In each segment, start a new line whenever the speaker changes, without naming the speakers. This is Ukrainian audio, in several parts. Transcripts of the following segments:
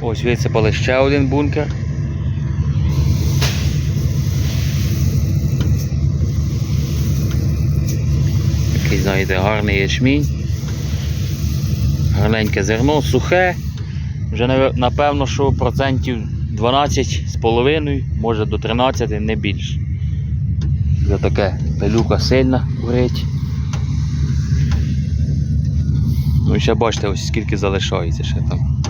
Ось висипали ще один бункер. Такий, знаєте, гарний ячмінь. Гарненьке зерно, сухе. Вже напевно, що процентів 12 з половиною, може до 13, не більше. Вже таке пилюка сильна горить. Ну і ще бачите, ось скільки залишається ще там.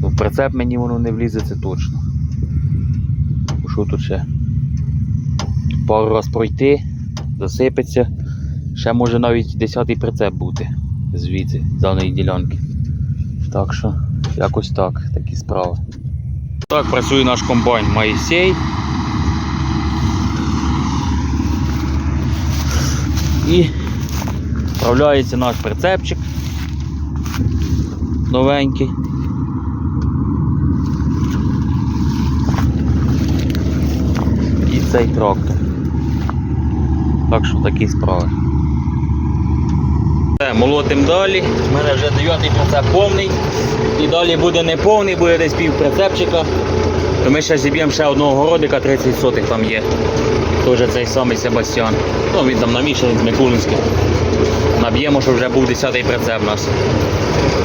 Ну, в прицеп мені воно не влізе, це точно. Що тут ще? Пару раз пройти, засипеться. Ще може навіть 10-й прицеп бути звідси, з даної ділянки. Так що, якось так, такі справи. Так працює наш комбайн Моїсей. І вправляється наш прицепчик новенький. Цей трактор. Так що такі справи. Все, молотим далі. У мене вже 9 прицеп повний. І далі буде не повний, буде десь пів прицепчика. То ми ще зіб'ємо ще одного городика, 30 сотих там є. Теж цей самий Себастьян. Ну, він там намішаний з Микулинським. Наб'ємо, що вже був 10-й прицеп у нас.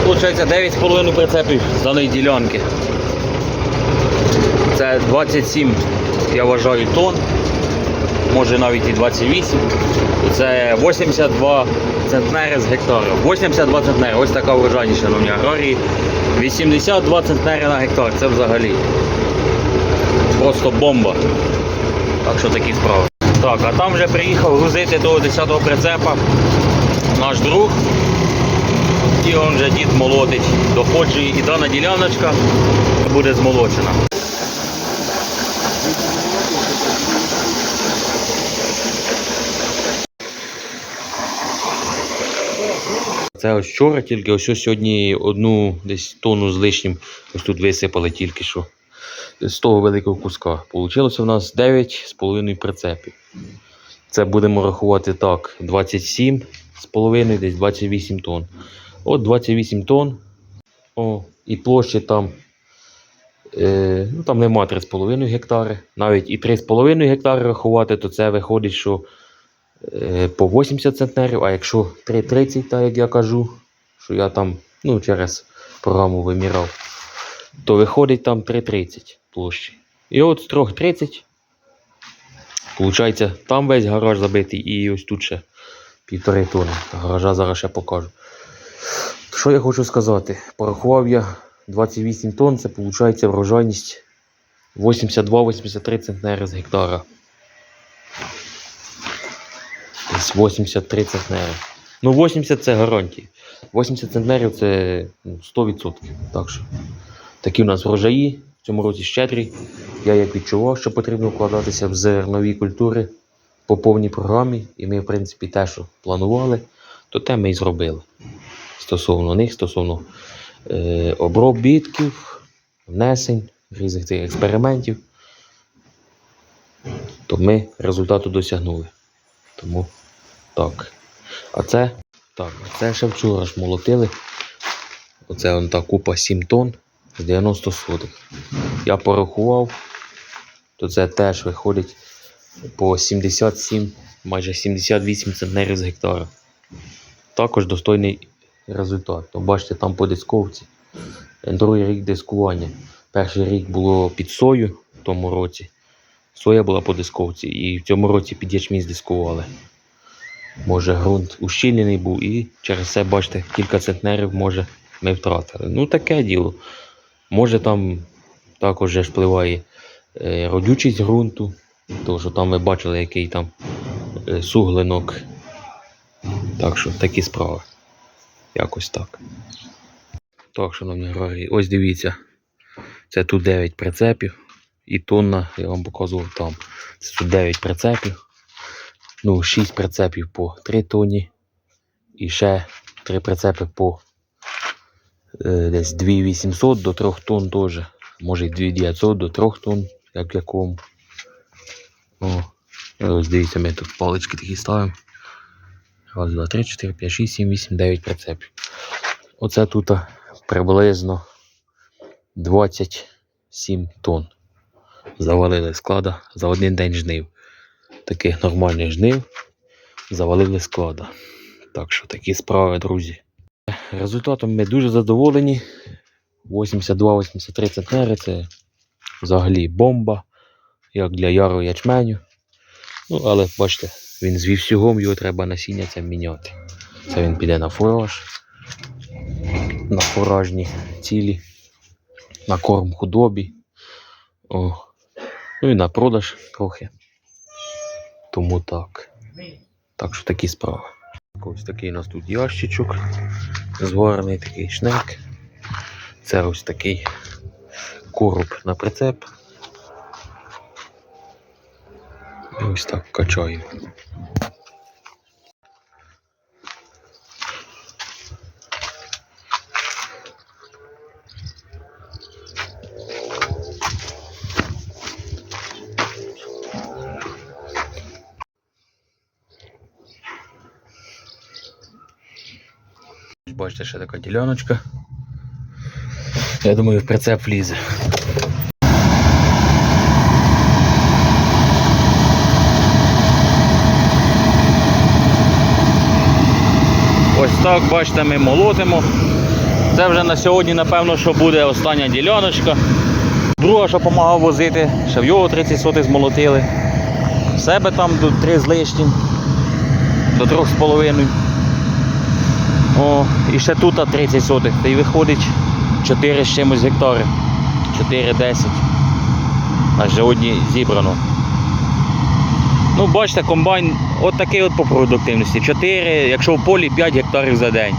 Получається 9,5 прицепів з даної ділянки. Це 27, я вважаю, тонн. Може навіть і 28. Це 82 центнери з гектара. 82 центнери, ось така врожайність, шановні аграрії. 82 центнери на гектар, це взагалі. Просто бомба. Так що такі справи. Так, а там вже приїхав грузити до 10-го прицепа наш друг. І он вже дід молотить. Доходжує і дана діляночка буде змолочена. Це ось вчора тільки, ось ось сьогодні одну десь тонну з лишнім ось тут висипали тільки що. З того великого куска. Получилося в нас 9,5 прицепів. Це будемо рахувати так, 27 з половиною, десь 28 тонн. От 28 тонн. О, і площі там. Е, ну, там нема 3,5 гектари. Навіть і 3,5 гектари рахувати, то це виходить, що по 80 центнерів, а якщо 3,30, так як я кажу, що я там ну, через програму вимірав, то виходить там 3,30 площі. І от з 3,30, виходить, там весь гараж забитий і ось тут ще півтори тони. Гаража зараз ще покажу. Що я хочу сказати? Порахував я 28 тонн, це виходить врожайність 82-83 центнери з гектара. Десь 83 центнери. Ну, 80 це гарантії. 80 центнерів це ну, 100%. Так що такі у нас врожаї. В цьому році щедрі. Я як відчував, що потрібно вкладатися в зернові культури по повній програмі. І ми, в принципі, те, що планували, то те ми і зробили. Стосовно них, стосовно е, обробітків, внесень, різних цих експериментів, то ми результату досягнули. Тому так. А це, так, це ще вчора ж молотили. Оце он та купа 7 тонн з 90 сотих. Я порахував, то це теж виходить по 77, майже 78 центнерів з гектара. Також достойний результат. Ну, бачите, там по дисковці. Другий рік дискування. Перший рік було під сою в тому році. Соя була по дисковці. І в цьому році під ячмінь здискували. Може ґрунт ущільнений був і через це, бачите, кілька центнерів може ми втратили. Ну таке діло. Може там також же впливає е, родючість ґрунту, тому що там ви бачили, який там е, суглинок. Так що такі справи. Якось так. Так, шановні аграрії, ось дивіться. Це тут 9 прицепів. І тонна, я вам показував там. Це тут 9 прицепів. Ну, 6 прицепів по 3 тонні. І ще 3 прицепи по е, десь 2800 до 3 тонн теж. Може і 2900 до 3 тонн, як в якому. О, ось дивіться, ми тут палички такі ставимо. Раз, два, три, чотири, п'ять, шість, сім, вісім, дев'ять прицепів. Оце тут приблизно 27 тонн. Завалили склада за один день жнив. Таких нормальних жнив завалили склада. Так що такі справи, друзі. Результатом ми дуже задоволені. 82-83 центнери це взагалі бомба, як для яру ячменю. Ну, але бачите, він з вівсюгом, його треба насіння це міняти. Це він піде на фураж, на фуражні цілі, на корм худобі. О. Ну і на продаж трохи. Тому так. Так що такі справи. Ось такий у нас тут ящичок. Зварений такий шнек. Це ось такий короб на прицеп. І ось так качаємо. Бачите, ще така діляночка. Я думаю, в прицеп влізе. Ось так, бачите, ми молотимо. Це вже на сьогодні, напевно, що буде остання діляночка. Друга, що допомагав возити, ще в його 30 сотих змолотили. В себе там до 3 з лишнім, до 3,5. О, і ще тут 30 сотих. Та й виходить 4 з чимось гектари. 4-10. А сьогодні зібрано. Ну, бачите, комбайн от такий от по продуктивності. 4, якщо в полі 5 гектарів за день.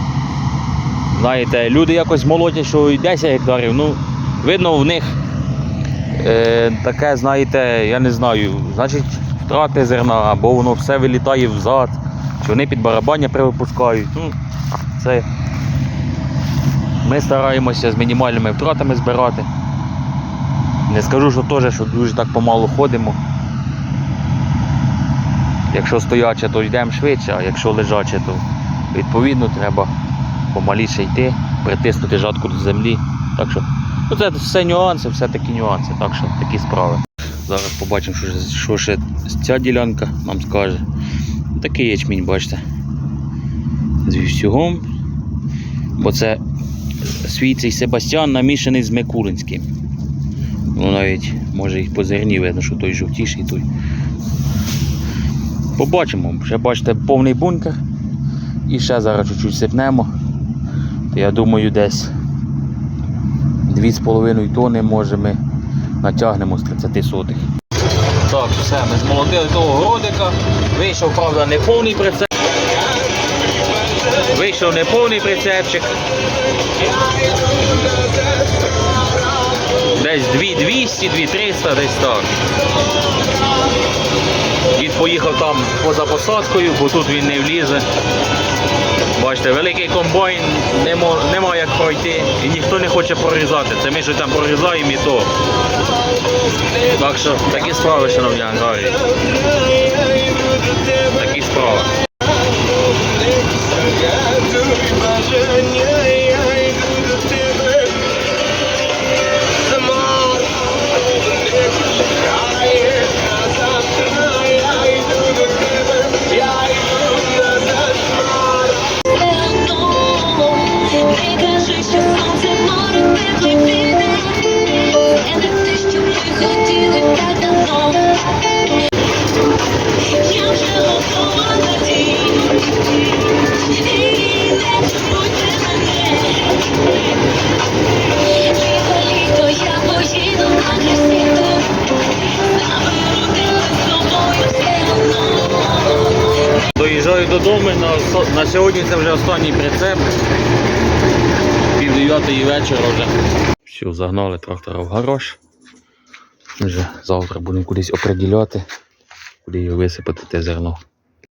Знаєте, люди якось молотять, що і 10 гектарів. Ну, видно, в них е, таке, знаєте, я не знаю, значить, втрати зерна, або воно все вилітає взад, чи вони під барабання привипускають. Ну, це ми стараємося з мінімальними втратами збирати. Не скажу, що теж, що дуже так помалу ходимо. Якщо стояче, то йдемо швидше, а якщо лежаче, то відповідно треба помаліше йти, притиснути жатку до землі. Так що, ну це все нюанси, все такі нюанси, так що такі справи. Зараз побачимо, що, що ще ця ділянка нам скаже. Такий ячмінь, бачите. З вівсюгом. Бо це свій цей Себастьян намішаний з Микулинським. Ну навіть може їх по зерні видно, що той жовтіший, той. Побачимо. Ще бачите повний бункер. І ще зараз чуть-чуть сипнемо. То я думаю, десь 2,5 тонни може ми натягнемо з 30 сотих. Так, все, ми змолотили того городика. Вийшов, правда, не повний прицеп. Вийшов не повний прицепчик. Десь 2200, 2300, десь так. Він поїхав там поза посадкою, бо тут він не влізе. Бачите, великий комбайн, нема як пройти і ніхто не хоче прорізати. Це ми що там прорізаємо і то. Так що такі справи, шановні ангарі. Такі справи.
Прикажи,
додому, на, сьогодні це вже останній прицеп. Пів дев'ятої вечора вже. Все, загнали трактора в гараж. Вже завтра будемо кудись оприділяти, куди його висипати те зерно.